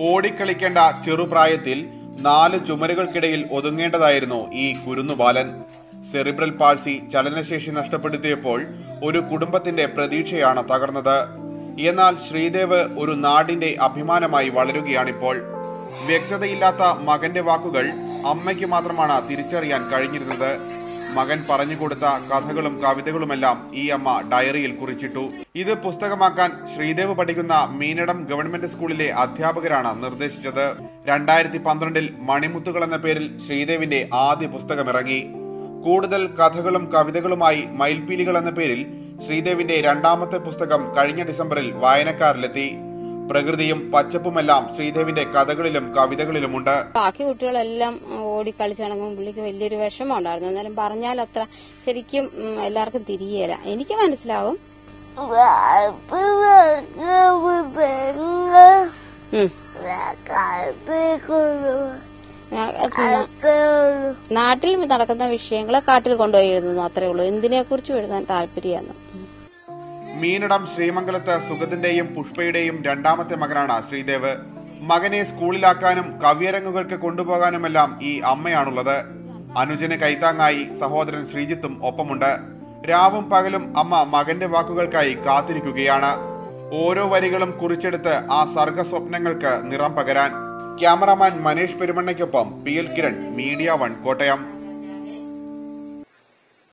ഓടിക്കളിക്കേണ്ട ചെറുപ്രായത്തിൽ നാല് ചുമരുകൾക്കിടയിൽ ഒതുങ്ങേണ്ടതായിരുന്നു ഈ കുരുന്നുബാലൻ സെറിബ്രൽ പാൾസി ചലനശേഷി നഷ്ടപ്പെടുത്തിയപ്പോൾ ഒരു കുടുംബത്തിന്റെ പ്രതീക്ഷയാണ് തകർന്നത്. എന്നാൽ ശ്രീദേവ് ഒരു നാടിന്റെ അഭിമാനമായി വളരുകയാണിപ്പോൾ. വ്യക്തതയില്ലാത്ത മകന്റെ വാക്കുകൾ അമ്മയ്ക്ക് മാത്രമാണ് തിരിച്ചറിയാൻ കഴിഞ്ഞിരുന്നത്. മകൻ പറഞ്ഞു കൊടുത്ത കഥകളും കവിതകളുമെല്ലാം ഈ അമ്മ ഡയറിയിൽ കുറിച്ചിട്ടു. ഇത് പുസ്തകമാക്കാൻ ശ്രീദേവ് പഠിക്കുന്ന മീനടം ഗവൺമെന്റ് സ്കൂളിലെ അധ്യാപകരാണ് നിർദ്ദേശിച്ചത്. രണ്ടായിരത്തി പന്ത്രണ്ടിൽ മണിമുത്തുകൾ എന്ന പേരിൽ ശ്രീദേവിന്റെ ആദ്യ പുസ്തകം ഇറങ്ങി കൂടുതൽ കഥകളും കവിതകളുമായി മയിൽപീലികൾ എന്ന പേരിൽ ശ്രീദേവിന്റെ രണ്ടാമത്തെ പുസ്തകം കഴിഞ്ഞ ഡിസംബറിൽ വായനക്കാരിലെത്തി. പ്രകൃതിയും പച്ചപ്പുമെല്ലാം ശ്രീദേവിന്റെ കഥകളിലും കവിതകളിലുമുണ്ട്. ബാക്കി കുട്ടികളെല്ലാം ഓടിക്കളിച്ച് നടക്കുമ്പോൾ പുള്ളിക്ക് വലിയൊരു വിഷമം ഉണ്ടായിരുന്നു. എന്നാലും പറഞ്ഞാൽ അത്ര ശരിക്കും എല്ലാവർക്കും തിരിയേല. എനിക്ക് മനസ്സിലാവും. നാട്ടിൽ നടക്കുന്ന വിഷയങ്ങളെ കാട്ടിൽ കൊണ്ടുപോയി എഴുതുന്നു. അത്രേ ഉള്ളൂ. എന്തിനെ കുറിച്ച് എഴുതാൻ താല്പര്യമാണ് മീനടം ശ്രീമംഗലത്ത് സുഗതിന്റെയും പുഷ്പയുടെയും രണ്ടാമത്തെ മകനാണ് ശ്രീദേവ്. മകനെ സ്കൂളിലാക്കാനും കവിയരങ്ങുകൾക്ക് കൊണ്ടുപോകാനുമെല്ലാം ഈ അമ്മയാണുള്ളത്. അനുജന് കൈത്താങ്ങായി സഹോദരൻ ശ്രീജിത്തും ഒപ്പമുണ്ട്. രാവും പകലും അമ്മ മകന്റെ വാക്കുകൾക്കായി കാത്തിരിക്കുകയാണ്. ഓരോ വരികളും കുറിച്ചെടുത്ത് ആ സർഗ സ്വപ്നങ്ങൾക്ക് നിറം പകരാൻ. Cameraman Manish പെരുമണ്ണയ്ക്കൊപ്പം P L Kiran media one Kottayam.